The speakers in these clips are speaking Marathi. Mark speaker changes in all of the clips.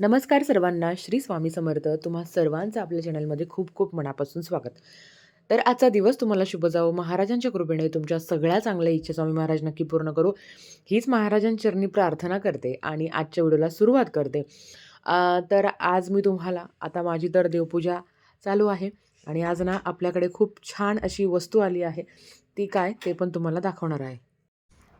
Speaker 1: नमस्कार सर्वांना श्री स्वामी समर्थ. तुम्हा सर्वांचं आपल्या चॅनलमध्ये खूप खूप मनापासून स्वागत. तर आजचा दिवस तुम्हाला शुभ जावो. महाराजांच्या कृपेने तुमच्या सगळ्या चांगल्या इच्छा स्वामी महाराज नक्की पूर्ण करू. हीच महाराजांचरणी प्रार्थना करते आणि आजच्या व्हिडिओला सुरुवात करते. तर आज मी तुम्हाला आता माझी तर देवपूजा चालू आहे आणि आज ना आपल्याकडे खूप छान अशी वस्तू आली आहे. ती काय ते पण तुम्हाला दाखवणार आहे.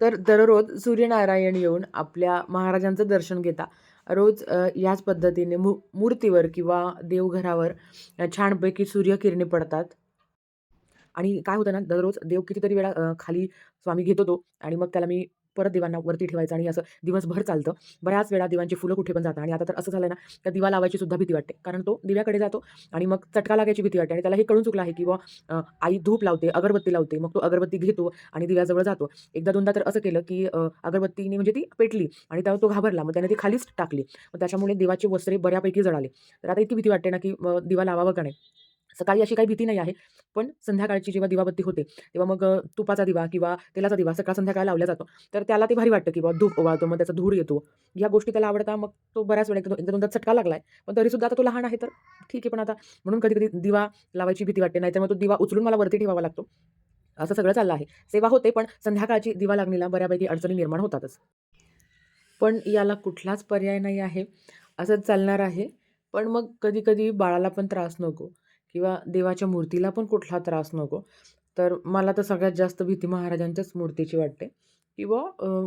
Speaker 1: तर दररोज सूर्यनारायण येऊन आपल्या महाराजांचं दर्शन घेता. रोज याच पद्धतीने मू मूर्तीवर किंवा देवघरावर छानपैकी सूर्यकिरणे पडतात. आणि काय होतं ना दररोज देव कितीतरी वेळा खाली स्वामी घेत होतो आणि मग त्याला मी परत दिवांना वरती ठेवायचं आणि असं दिवसभर चालतं. बऱ्याच वेळा दिवांची फुलं कुठे पण जातात आणि आता तर असं झालं ना त्या दिवा लावायची सुद्धा भीती वाटते. कारण तो दिव्याकडे जातो आणि मग चटका लागायची भीती वाटते आणि त्याला हे कळून चुकलं आहे की बुवा आई धूप लावते अगरबत्ती लावते मग तो अगरबत्ती घेतो आणि दिव्याजवळ जातो. एकदा दोनदा तर असं केलं की अगरबत्तीने म्हणजे ती पेटली आणि त्यावर तो घाबरला. मग त्याने ती खालीच टाकली. मग त्याच्यामुळे देवाचे वस्त्रे बऱ्यापैकी जळाले. तर आता इतकी भीती वाटते ना की दिवा लावावं का नाही? सकाळी अशी काही भीती नाही आहे. पण संध्याकाळची जेव्हा दिवाबत्ती होते तेव्हा मग तुपाचा दिवा किंवा तेलाचा दिवा सकाळ संध्याकाळ लावला जातो. तर त्याला ते भारी वाटतं की बाबा धूप वाळतो मग त्याचा धूर येतो. या गोष्टी त्याला आवडता मग तो बऱ्याच वेळा एकदा दोनदा चटका लागलाय. पण तरीसुद्धा आता तो लहान आहे तर ठीक आहे पण आता म्हणून कधी कधी दिवा लावायची भीती वाटते नाहीतर मग तो दिवा उचलून मला वरती ठेवावा लागतो. असं सगळं चाललं आहे. सेवा होते पण संध्याकाळची दिवा लागणीला बऱ्यापैकी अडचणी निर्माण होतातच. पण याला कुठलाच पर्याय नाही आहे. असंच चालणार आहे. पण मग कधी कधी बाळाला पण त्रास नको. किंवा देवाच्या मूर्तीला पण कुठला त्रास नको. तर मला तर सगळ्यात जास्त भीती महाराजांच्याच मूर्तीची वाटते. किंवा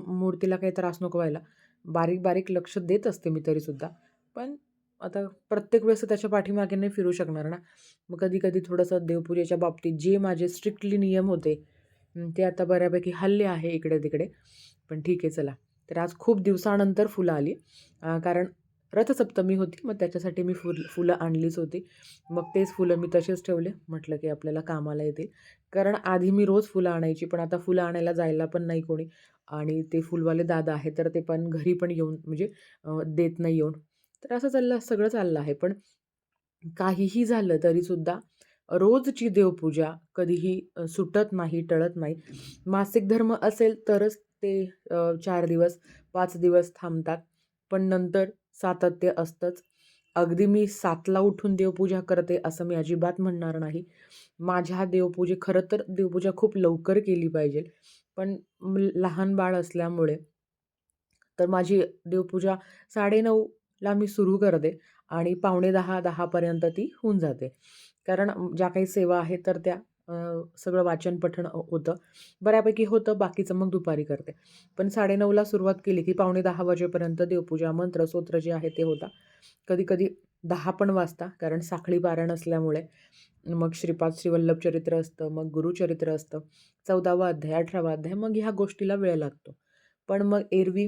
Speaker 1: मूर्तीला काही त्रास नको व्हायला. बारीक बारीक लक्ष देत असते मी तरीसुद्धा. पण आता प्रत्येक वेळेस त्याच्या पाठीमागे नाही फिरू शकणार ना. मग कधी कधी थोडंसं देवपूजेच्या बाबतीत जे माझे स्ट्रिक्टली नियम होते ते आता बऱ्यापैकी हल्ले आहे इकडे तिकडे पण ठीक आहे चला. तर आज खूप दिवसानंतर फुलं आली. कारण रथसप्तमी होती मग त्याच्यासाठी मी फुल फुलं आणलीच होती. मग तेच फुलं मी तसेच ठेवले. म्हटलं की आपल्याला कामाला येतील. कारण आधी मी रोज फुलं आणायची पण आता फुलं आणायला जायला पण नाही कोणी. आणि ते फुलवाले दादा आहे तर ते पण घरी पण येऊन म्हणजे देत नाही येऊन. तर असं चाललं सगळं चाललं आहे. पण काहीही झालं तरीसुद्धा रोजची देवपूजा कधीही सुटत नाही टळत नाही. मासिक धर्म असेल तरच ते चार दिवस पाच दिवस थांबतात. पण नंतर सातत्य असतंच. अगदी मी सातला उठून देवपूजा करते असं मी अजिबात म्हणणार नाही. माझ्या देवपूजे खरं तर देवपूजा खूप लवकर केली पाहिजे. पण लहान बाळ असल्यामुळे तर माझी देवपूजा साडेनऊला मी सुरू करते आणि पावणे दहा दहापर्यंत ती होऊन जाते. कारण ज्या काही सेवा आहेत तर त्या सगळं वाचन पठण होतं. बऱ्यापैकी होतं बाकीचं मग दुपारी करते. पण साडेनऊला सुरुवात केली की पावणे दहा वाजेपर्यंत देवपूजा मंत्र स्तोत्र जे आहे ते होता. कधी कधी दहा पण वाजता कारण साखळी पारायण असल्यामुळे. मग श्रीपाद श्रीवल्लभ चरित्र असतं मग गुरुचरित्र असतं. चौदावा अध्याय अठरावा अध्याय मग ह्या गोष्टीला वेळ लागतो. पण मग एरवी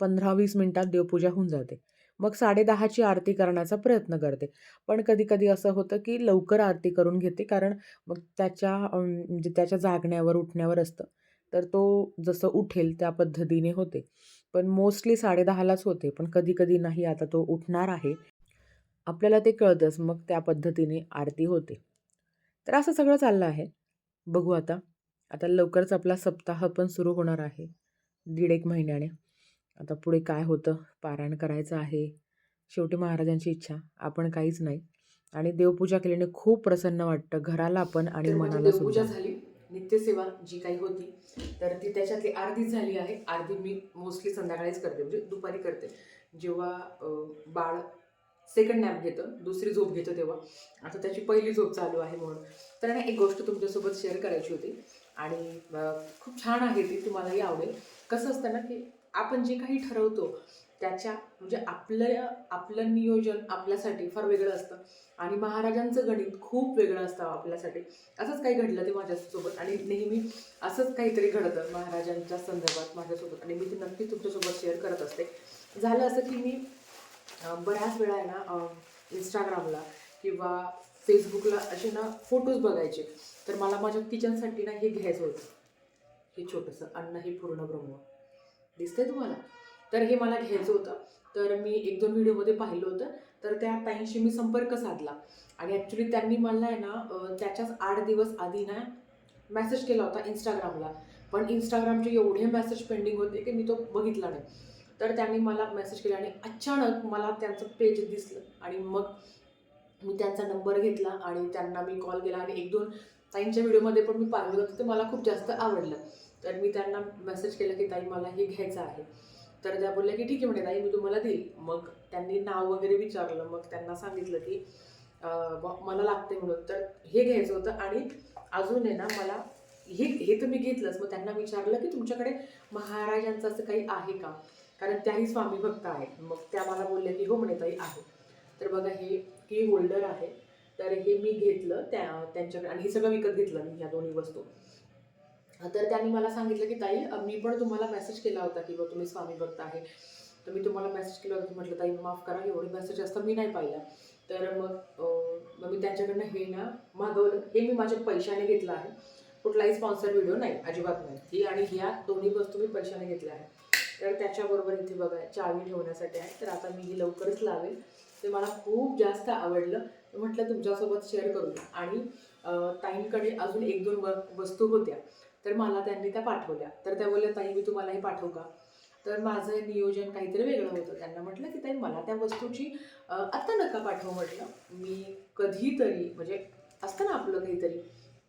Speaker 1: पंधरा वीस मिनटात देवपूजा होऊन जाते. मग साडेदहाची आरती करण्याचा प्रयत्न करते. पण कधी कधी असं होतं की लवकर आरती करून घेते कारण मग त्याच्या म्हणजे त्याच्या जागण्यावर उठण्यावर असतं. तर तो जसं उठेल त्या पद्धतीने होते. पण मोस्टली साडेदहालाच होते पण कधी कधी नाही आता तो उठणार आहे. आपल्याला ते कळतंच मग त्या पद्धतीने आरती होते. तर असं सगळं चाललं आहे. बघू आता. आता लवकरच आपला सप्ताह पण सुरू होणार आहे. दीड एक महिन्याने. आता पुढे काय होतं? पारायण करायचं आहे. शेवटी महाराजांची इच्छा. आपण काहीच नाही. आणि देवपूजा केल्याने खूप प्रसन्न वाटतं. घराला पण आणि मनाला देवपूजा झाली. नित्यसेवा जी काही होती तर ती त्याच्यातली अर्धी झाली आहे. अर्धी मी मोस्टली संध्याकाळीच करते. म्हणजे दुपारी करते. जेव्हा बाळ सेकंड नॅप घेतं दुसरी झोप घेतं तेव्हा. आता त्याची पहिली झोप चालू आहे म्हणून. तर ना एक गोष्ट तुमच्यासोबत शेअर करायची होती. आणि खूप छान आहे ती. तुम्हालाही आवडेल. कसं असतं ना की आपण जे काही ठरवतो त्याच्या म्हणजे आपलं आपलं नियोजन आपल्यासाठी फार वेगळं असतं. आणि महाराजांचं गणित खूप वेगळं असतं आपल्यासाठी. असंच काही घडलं ते माझ्यासोबत. आणि नेहमी असंच काहीतरी घडतं महाराजांच्या संदर्भात माझ्यासोबत. आणि मी ते नक्की तुमच्यासोबत शेअर करत असते. झालं असं की मी बऱ्याच वेळा आहे ना इंस्टाग्रामला किंवा फेसबुकला असे ना फोटोज बघायचे. तर मला माझ्या किचनसाठी ना हे घ्यायचं होतं. हे छोटंसं अन्न हे पूर्ण ब्रह्म. दिसतंय तुम्हाला? तर हे मला घ्यायचं होतं. तर मी एक दोन व्हिडिओमध्ये पाहिलं होतं. तर त्या ताईंशी मी संपर्क साधला. आणि ॲक्च्युली त्यांनी मला आहे ना त्याच्याच आठ दिवस आधी ना मेसेज केला होता इंस्टाग्रामला पण इंस्टाग्रामचे एवढे मेसेज पेंडिंग होते की मी तो बघितला नाही. तर त्यांनी मला मेसेज केला आणि अचानक मला त्यांचं पेज दिसलं. आणि मग मी त्यांचा नंबर घेतला आणि त्यांना मी कॉल केला. आणि एक दोन ताईंच्या व्हिडिओमध्ये पण मी पाहिलं होतं. ते मला खूप जास्त आवडलं. तर मी त्यांना मेसेज केलं की ताई मला हे घ्यायचं आहे. तर त्या बोलल्या की ठीक आहे. म्हणे ताई मी तुम्हाला देईल. मग त्यांनी नाव वगैरे विचारलं. मग त्यांना सांगितलं की मला लागते म्हणून. तर हे घ्यायचं होतं आणि अजून आहे ना मला हे हे तर मी घेतलंच. मग त्यांना विचारलं की तुमच्याकडे महाराजांचं असं काही आहे का? कारण त्याही स्वामी भक्त आहेत. मग त्या मला बोलल्या की हो म्हणे ताई आहे. तर बघा हे की होल्डर आहे. तर हे मी घेतलं त्या त्यांच्याकडे आणि हे सगळं विकत घेतलं मी ह्या दोन्ही वस्तू. तर त्यांनी मला सांगितलं की ताई मी पण तुम्हाला मेसेज केला होता की बा तुम्ही स्वामी भक्त आहे. तर मी तुम्हाला मेसेज केला होता. म्हटलं ताई माफ करा एवढे मेसेज असतं मी नाही पाहिलं. तर मग मग मी त्यांच्याकडनं हे ना मागवलं. हे मी माझ्या पैशाने घेतलं आहे. कुठलाही स्पॉन्सर व्हिडिओ नाही अजिबात नाही. ही आणि ह्या दोन्ही वस्तू मी पैशाने घेतल्या आहेत. तर त्याच्याबरोबर इथे बघा चावी ठेवण्यासाठी आहे. तर आता मी ही लवकरच लावेल. ते मला खूप जास्त आवडलं. म्हटलं तुमच्यासोबत शेअर करूया. आणि ताईंकडे अजून एक दोन वस्तू होत्या. तर मला त्यांनी त्या पाठवल्या. तर त्या बोलल्या ताई मी तुम्हाला हे पाठवू का? तर माझं नियोजन काहीतरी वेगळं होतं. त्यांना म्हटलं की ताई मला त्या वस्तूची आत्ता नका पाठवू म्हटलं. मी कधीतरी म्हणजे असतं ना आपलं काहीतरी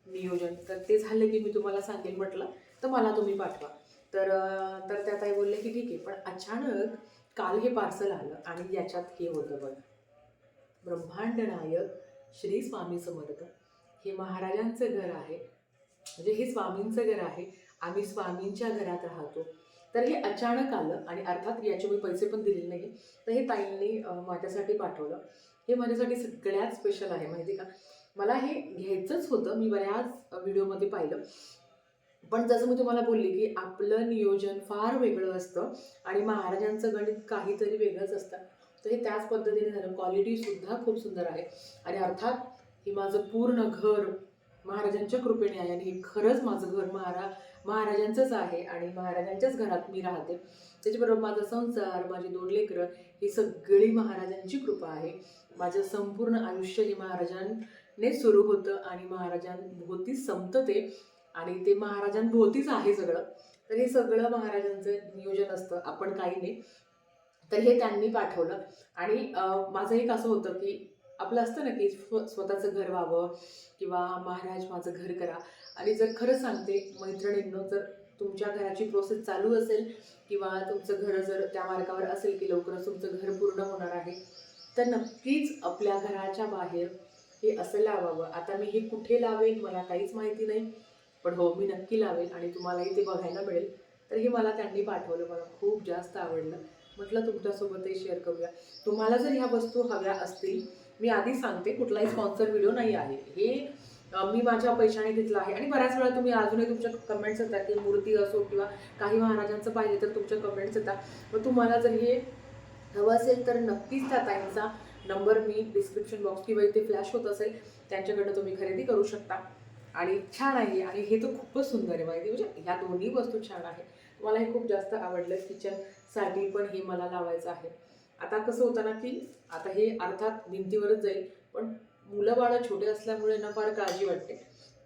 Speaker 1: नियोजन तर ते झालं की मी तुम्हाला सांगेल म्हटलं तर मला तुम्ही पाठवा. तर तर त्या ताई बोलले की ठीक आहे पण अचानक काल हे पार्सल आलं आणि याच्यात हे होतं बघ. ब्रह्मांड नायक श्री स्वामी समर्थ. हे महाराजांचं घर आहे. म्हणजे हे स्वामींचं घर आहे आम्ही स्वामींच्या घरात राहतो. तर हे अचानक आलं आणि अर्थात याचे मी पैसे पण दिलेले नाही. तर हे ताईंनी माझ्यासाठी पाठवलं. हे माझ्यासाठी सगळ्यात स्पेशल आहे माहिती का? मला हे घ्यायचंच होतं मी बऱ्याच व्हिडिओमध्ये पाहिलं. पण जसं मी तुम्हाला बोलली की आपलं नियोजन फार वेगळं असतं आणि महाराजांचं गणित काहीतरी वेगळंच असतं. तर हे त्याच पद्धतीने झालं. क्वालिटीसुद्धा खूप सुंदर आहे. आणि अर्थात हे माझं पूर्ण घर महाराजांच्या कृपेने आहे आणि हे खरंच माझं घर महारा महाराजांचंच आहे आणि महाराजांच्याच घरात मी राहते. त्याच्याबरोबर माझा संसार माझी दोन लेकरं ही सगळी महाराजांची कृपा आहे. माझं संपूर्ण आयुष्य हे महाराजांने सुरू होतं आणि महाराजांभोवतीच संपतं ते आणि ते महाराजांभोवतीच आहे सगळं. तर हे सगळं महाराजांचं नियोजन असतं. आपण काही नाही. तर हे त्यांनी पाठवलं आणि माझं एक असं होतं की आपलं असतं ना की स्वतःचं घर व्हावं किंवा महाराज माझं घर करा. आणि जर खरं सांगते मैत्रिणींनो जर तुमच्या घराची प्रोसेस चालू असेल किंवा तुमचं घर जर त्या मार्गावर असेल की लवकरच तुमचं घर पूर्ण होणार आहे तर नक्कीच आपल्या घराच्या बाहेर हे असं लावावं. आता मी हे कुठे लावेन मला काहीच माहिती नाही पण हो मी नक्की लावेल आणि तुम्हालाही ते बघायला मिळेल. तर हे मला त्यांनी पाठवलं मला खूप जास्त आवडलं. म्हटलं तुमच्यासोबतही शेअर करूया. तुम्हाला जर ह्या वस्तू हव्या असतील मी आधी सांगते कुठलाही स्पॉन्सर व्हिडिओ नाही आहे. हे मी माझ्या पैशाने घेतलं आहे. आणि बऱ्याच वेळा तुम्ही अजूनही तुमच्या कमेंट्स येतात की मूर्ती असो किंवा काही महाराजांचं पाहिजे तर तुमच्या कमेंट्स येतात. मग तुम्हाला जर हे हवं असेल तर नक्कीच त्या ताईंचा नंबर मी डिस्क्रिप्शन बॉक्स किंवा इथे फ्लॅश होत असेल त्यांच्याकडनं तुम्ही खरेदी करू शकता. आणि छान आहे. आणि हे तर खूपच सुंदर आहे. माहिती म्हणजे ह्या दोन्ही वस्तू छान आहे. मला हे खूप जास्त आवडलं किचनसाठी पण हे मला लावायचं आहे. आता कसं होतं ना की आता हे अर्थात भिंतीवरच जाईल पण मुलं बाळं छोटे असल्यामुळे ना फार काळजी वाटते.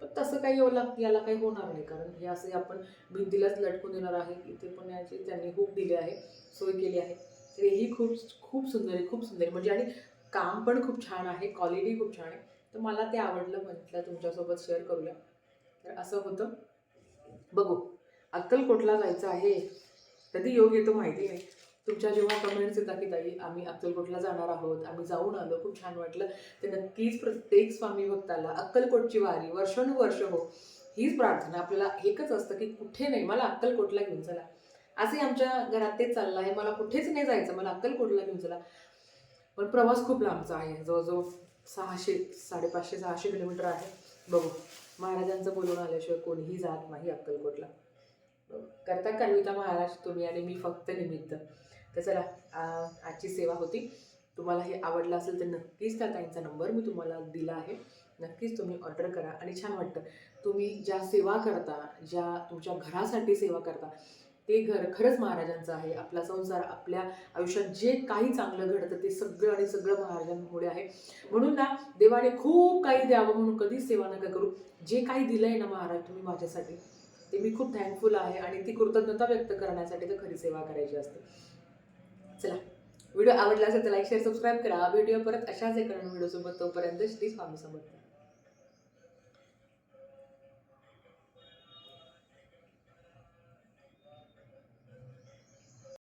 Speaker 1: पण तसं काही याला याला काही होणार नाही कारण हे असे आपण भिंतीलाच लटकून देणार आहे. इथे पण याची त्यांनी खूप दिली आहे सोय केली आहे. तर ही खूप खूप सुंदर आहे खूप सुंदर आहे. म्हणजे आणि काम पण खूप छान आहे क्वालिटी खूप छान आहे. तर मला ते आवडलं म्हटलं तुमच्यासोबत शेअर करूया. तर असं होतं. बघू अक्कलकोटला जायचं आहे. कधी योग येतो माहिती नाही. तुमच्या जेव्हा कमेंट्स येतात की ताई आम्ही अक्कलकोटला जाणार आहोत आम्ही जाऊन आलो खूप छान वाटलं ते नक्कीच प्रत्येक स्वामी भक्ताला अक्कलकोटची वारी वर्षानुवर्ष हो हीच प्रार्थना आपल्याला एकच असतं की कुठे नाही मला अक्कलकोटला घेऊन चला. असे आमच्या घरात तेच चाललं आहे मला कुठेच नाही जायचं मला अक्कलकोटला घेऊन चला. पण प्रवास खूप लांबचा आहे जवळजवळ सहाशे साडेपाचशे सहाशे किलोमीटर आहे. बघू महाराजांचं बोलून आल्याशिवाय कोणीही जात नाही अक्कलकोटला. करता कविता महाराज तुम्ही आणि मी फक्त निमित्त? तर चला आजची सेवा होती. तुम्हाला हे आवडलं असेल तर नक्कीच त्या ताईंचा नंबर मी तुम्हाला दिला आहे. नक्कीच तुम्ही ऑर्डर करा आणि छान वाटतं. तुम्ही ज्या सेवा करता ज्या तुमच्या घरासाठी सेवा करता ते घर खरंच महाराजांचं आहे. आपला संसार आपल्या आयुष्यात जे काही चांगलं घडतं ते सगळं आणि सगळं महाराजांमुळे आहे. म्हणून ना देवाने खूप काही द्यावं म्हणून कधीच सेवा नका करू. जे काही दिलं आहे ना महाराज तुम्ही माझ्यासाठी ते मी खूप थँकफुल आहे आणि ती कृतज्ञता व्यक्त करण्यासाठी तर खरी सेवा करायची असते. चला. व्हिडिओ आवडला असेल तर लाईक शेअर सबस्क्राईब करा. व्हिडिओ परत अशाच एका व्हिडिओसोबत तोपर्यंत श्री स्वामी समर्थ.